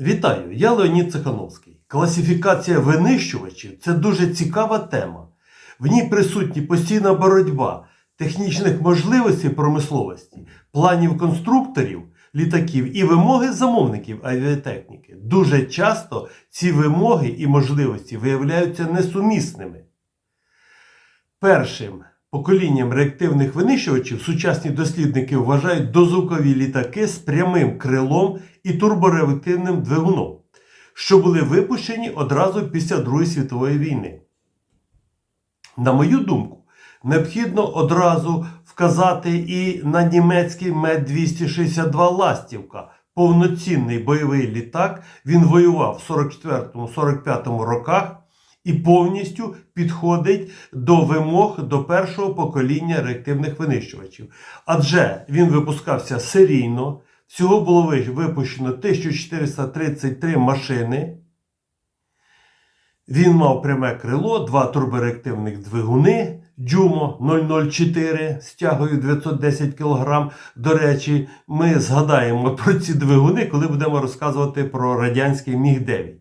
Вітаю, я Леонід Цехановський. Класифікація винищувачів це дуже цікава тема. В ній присутні постійна боротьба технічних можливостей промисловості, планів конструкторів літаків і вимоги замовників авіатехніки. Дуже часто ці вимоги і можливості виявляються несумісними. Першим поколінням реактивних винищувачів сучасні дослідники вважають дозвукові літаки з прямим крилом і турбореактивним двигуном, що були випущені одразу після Другої світової війни. На мою думку, необхідно одразу вказати і на німецький Мед-262 Ластівка, повноцінний бойовий літак. Він воював в 44-45 роках і повністю підходить до вимог до першого покоління реактивних винищувачів. Адже він випускався серійно, всього було випущено 1433 машини. Він мав пряме крило, два турбореактивних двигуни Дюмо 004 з тягою 910 кг. До речі, ми згадаємо про ці двигуни, коли будемо розказувати про радянський Міг-9.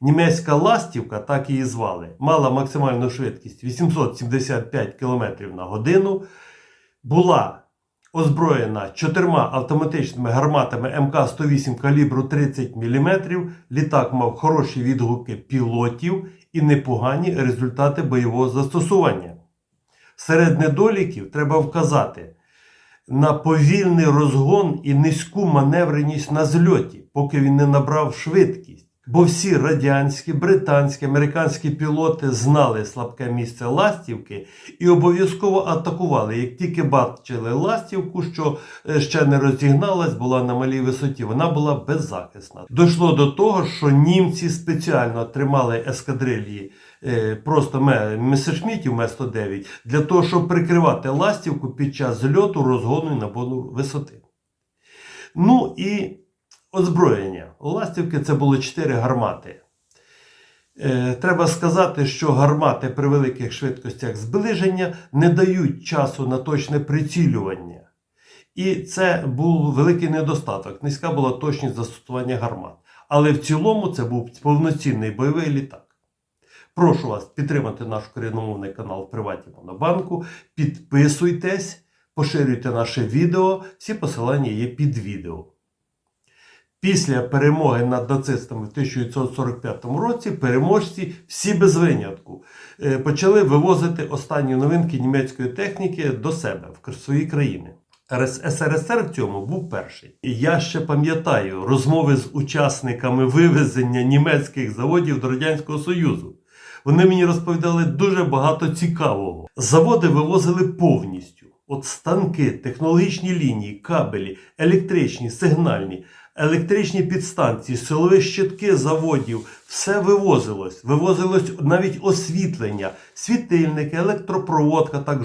Німецька ластівка, так її звали, мала максимальну швидкість 875 км на годину, була озброєна чотирма автоматичними гарматами МК-108 калібру 30 мм. Літак мав хороші відгуки пілотів і непогані результати бойового застосування. Серед недоліків треба вказати на повільний розгон і низьку маневреність на зльоті, поки він не набрав швидкість. Бо всі радянські, британські, американські пілоти знали слабке місце ластівки і обов'язково атакували. Як тільки бачили ластівку, що е, ще не розігналась, була на малій висоті, вона була беззахисна. Дійшло до того, що німці спеціально тримали ескадрильї е, просто месершмітів М109 для того, щоб прикривати ластівку під час зльоту, розгону і набору висоти. Ну і Озброєння. У Ластівки це було 4 гармати. Е, треба сказати, що гармати при великих швидкостях зближення не дають часу на точне прицілювання. І це був великий недостаток. Низька була точність застосування гармат. Але в цілому це був повноцінний бойовий літак. Прошу вас підтримати наш корінномовний канал в Приваті Монобанку. Підписуйтесь, поширюйте наше відео. Всі посилання є під відео. Після перемоги над нацистами в 1945 році переможці всі без винятку е, почали вивозити останні новинки німецької техніки до себе в свої країни. СРСР в цьому був перший. Я ще пам'ятаю розмови з учасниками вивезення німецьких заводів до Радянського Союзу. Вони мені розповідали дуже багато цікавого. Заводи вивозили повністю. От станки, технологічні лінії, кабелі, електричні, сигнальні електричні підстанції, силові щитки заводів, все вивозилось. Вивозилось навіть освітлення, світильники, електропроводка так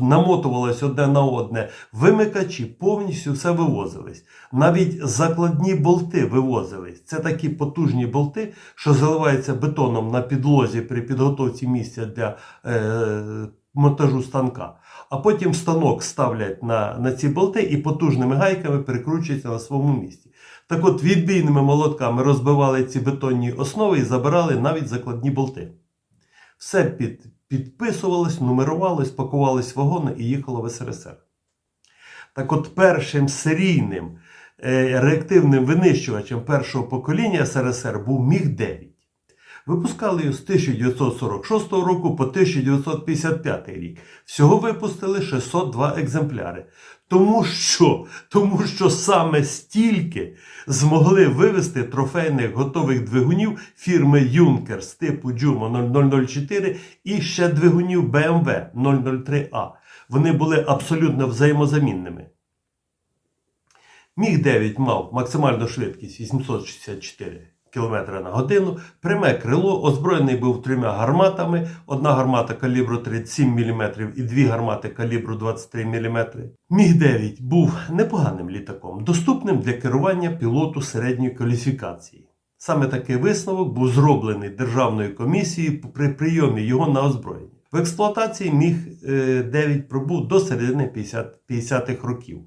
намотувалось одне на одне, вимикачі, повністю все вивозились. Навіть закладні болти вивозились. Це такі потужні болти, що заливаються бетоном на підлозі при підготовці місця для е, монтажу станка а потім станок ставлять на на ці болти і потужними гайками перекручуються на своєму місці. Так от відбійними молотками розбивали ці бетонні основи і забирали навіть закладні болти. Все під, підписувалось, нумерувались, пакувались вагони і їхало в СРСР. Так от першим серійним е, реактивним винищувачем першого покоління СРСР був Міг-9. Випускали його з 1946 року по 1955 рік. Всього випустили 602 екземпляри. Тому що тому що саме стільки змогли вивести трофейних готових двигунів фірми Юнкер з типу Jumo 0004 і ще двигунів BMW 003A. Вони були абсолютно взаємозамінними. Міг 9 мав максимальну швидкість 864 км на годину. Пряме крило озброєний був трьома гарматами. Одна гармата калібру 37 мм і дві гармати калібру 23 мм. Міг-9 був непоганим літаком, доступним для керування пілоту середньої кваліфікації. Саме такий висновок був зроблений Державною комісією при прийомі його на озброєння. В експлуатації міг 9 пробув до середини 50-х років.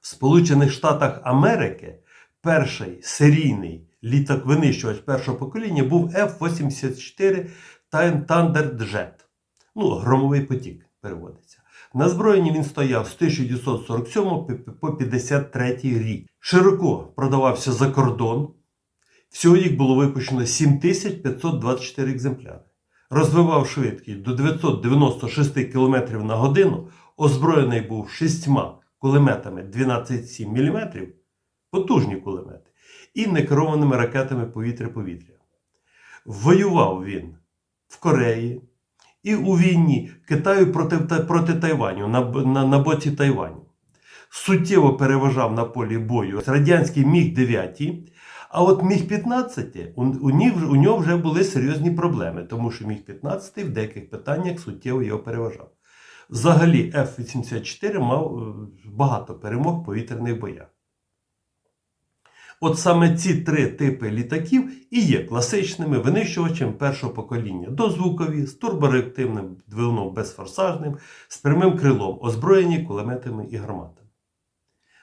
В Сполучених Штатах Америки перший серійний літак-винищувач першого покоління був F-84 Thunder Jet. Ну, громовий потік переводиться. На зброєнні він стояв з 1947 по 53 рік. Широко продавався за кордон. Всього їх було випущено 7524 екземпляри. Розвивав швидкість до 996 км на годину, озброєний був шістьма кулеметами 12,7 мм, потужні кулемети, і некерованими ракетами повітря-повітря. Воював він в Кореї і у війні Китаю проти, проти Тайваню на, на, на боці Тайваню. Суттєво переважав на полі бою радянський Міг-9, а от Міг-15 у, у, них у нього вже були серйозні проблеми, тому що Міг-15 в деяких питаннях суттєво його переважав. Взагалі, F-84 мав е, багато перемог в повітряних боях. От саме ці три типи літаків і є класичними винищувачем першого покоління. Дозвукові, з турбореактивним двигуном безфорсажним, з прямим крилом, озброєні кулеметами і гарматами.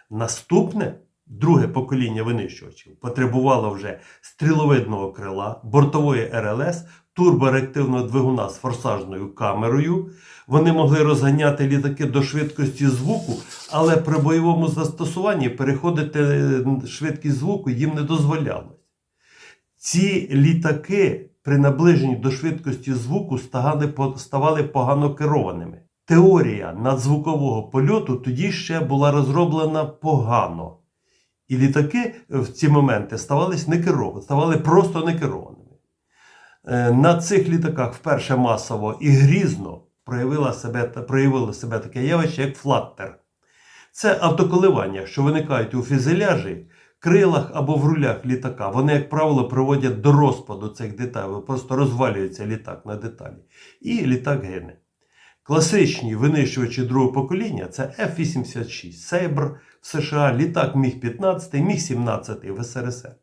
Наступне, друге покоління винищувачів, потребувало вже стріловидного крила, бортової РЛС, турбореактивного двигуна з форсажною камерою. Вони могли розганяти літаки до швидкості звуку, але при бойовому застосуванні переходити е, швидкість звуку їм не дозволялось. Ці літаки при наближенні до швидкості звуку ставали, ставали погано керованими. Теорія надзвукового польоту тоді ще була розроблена погано. І літаки в ці моменти ставались некерованими, ставали просто некерованими. Е, На цих літаках вперше масово і грізно проявило себе, проявило себе таке явище, як флаттер. Це автоколивання, що виникають у фюзеляжі, крилах або в рулях літака. Вони, як правило, приводять до розпаду цих деталей, просто розвалюється літак на деталі. І літак гине. Класичні винищувачі другого покоління це F-86 Sabre в США, літак Міг-15, Міг-17 в СРСР.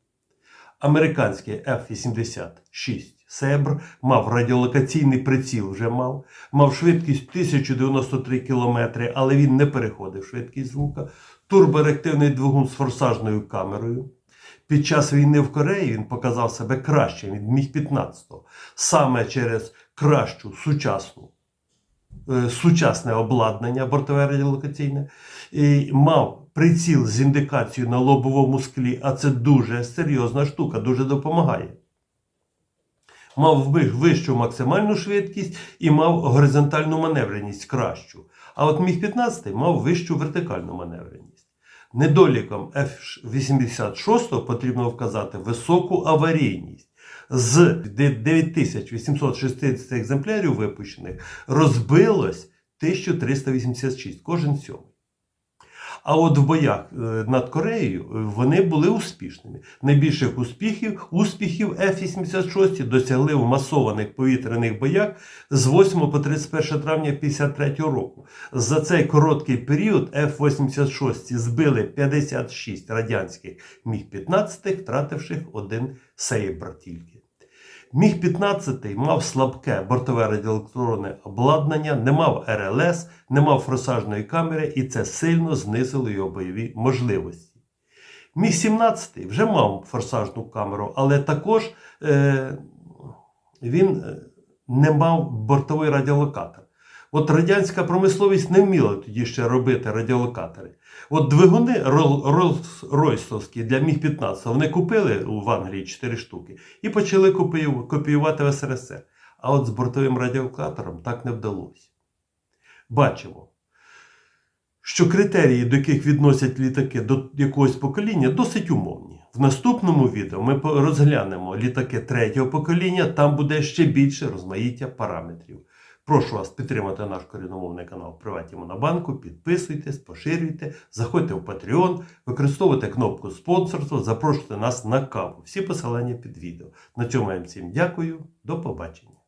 Американський F-86 Sabre мав радіолокаційний приціл, вже мав, мав швидкість 1093 км, але він не переходив швидкість звука, турбореактивний двигун з форсажною камерою. Під час війни в Кореї він показав себе кращим від Міг-15, саме через кращу сучасну сучасне обладнання бортове радіолокаційне, і мав приціл з індикацією на лобовому склі, а це дуже серйозна штука, дуже допомагає. Мав вищу максимальну швидкість і мав горизонтальну маневреність кращу. А от Міг-15 мав вищу вертикальну маневреність. Недоліком F-86 потрібно вказати високу аварійність. З 9860 екземплярів випущених розбилось 1386, кожен сьомий. А от в боях е, над Кореєю е, вони були успішними. Найбільших успіхів, успіхів F-86 досягли в масованих повітряних боях з 8 по 31 травня 1953 року. За цей короткий період F-86 збили 56 радянських Міг-15, втративши один Сейбр тільки. Міг-15 мав слабке бортове радіоелектронне обладнання, не мав РЛС, не мав форсажної камери, і це сильно знизило його бойові можливості. Міг-17 вже мав форсажну камеру, але також е, він е, не мав бортовий радіолокатор. От радянська промисловість не вміла тоді ще робити радіолокатори. От двигуни Роллс-Ройсовські для Міг-15 вони купили в Англії 4 штуки і почали копіювати в СРСР. А от з бортовим радіолокатором так не вдалося. Бачимо, що критерії, до яких відносять літаки до якогось покоління, досить умовні. В наступному відео ми розглянемо літаки третього покоління, там буде ще більше розмаїття параметрів. Прошу вас підтримати наш коріномовний канал Приваті Монобанку, підписуйтесь, поширюйте, заходьте в Patreon, використовуйте кнопку спонсорства, запрошуйте нас на каву. Всі посилання під відео. На цьому я всім дякую. До побачення.